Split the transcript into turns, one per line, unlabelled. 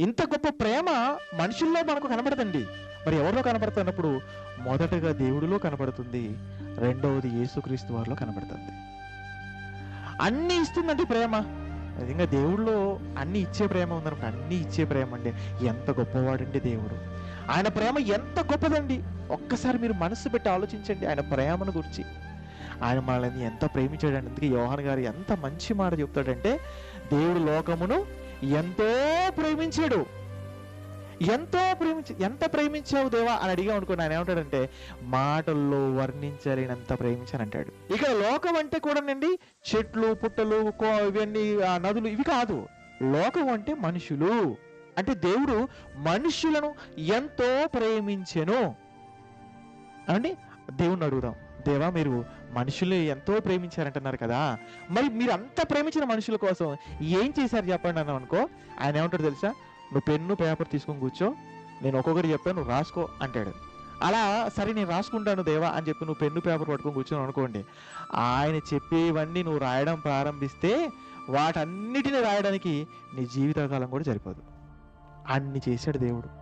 ఇంత గొప్ప ప్రేమ మనుషుల్లో మనకు కనబడదండి. మరి ఎవరిలో కనబడుతున్నప్పుడు మొదటగా దేవుడిలో కనబడుతుంది రెండవది యేసుక్రీస్తు వారిలో కనబడుతుంది. అన్ని ఇస్తుందండి ప్రేమ. నిజంగా దేవుడిలో అన్ని ఇచ్చే ప్రేమ ఉందనుకో అన్ని ఇచ్చే ప్రేమ అండి. ఎంత గొప్పవాడండి దేవుడు. ఆయన ప్రేమ ఎంత గొప్పదండి. ఒక్కసారి మీరు మనసు పెట్టి ఆలోచించండి ఆయన ప్రేమను గురించి. ఆయన మనల్ని ఎంత ప్రేమించాడండి అందుకే యోహాన్ గారు ఎంత మంచి మాట చెప్తాడంటే దేవుడు లోకమును ఎంతో ప్రేమించాడు. ఎంతో ప్రేమించి ఎంత ప్రేమించావు దేవా అని అడిగా అనుకుని ఆయన ఏమంటాడంటే మాటల్లో వర్ణించలేనంత ప్రేమించాను అంటాడు ఇక్కడ లోకం అంటే కూడానండి చెట్లు పుట్టలు కో- ఇవన్నీ ఆ, నదులు ఇవి కాదు. లోకం అంటే మనుషులు. అంటే దేవుడు మనుషులను ఎంతో ప్రేమించెను. అండి దేవుణ్ణి అడుగుదాం. దేవా మీరు మనుషులు ఎంతో ప్రేమించారంటున్నారు కదా. మరి మీరు అంత ప్రేమించిన మనుషుల కోసం ఏం చేశారు చెప్పండి అన్నాం అనుకో ఆయన ఏమంటాడు తెలుసా? నువ్వు పెన్ను పేపర్ తీసుకొని కూర్చో నేను ఒక్కొక్కటి చెప్పాను నువ్వు రాసుకో అంటాడు. అలా సరే నేను రాసుకుంటాను దేవా అని చెప్పి నువ్వు పెన్ను పేపర్ పట్టుకొని కూర్చొని అనుకోండి. ఆయన చెప్పేవన్నీ నువ్వు రాయడం ప్రారంభిస్తే వాటన్నిటిని రాయడానికి నీ జీవితకాలం కూడా సరిపోదు. అన్ని చేశాడు దేవుడు.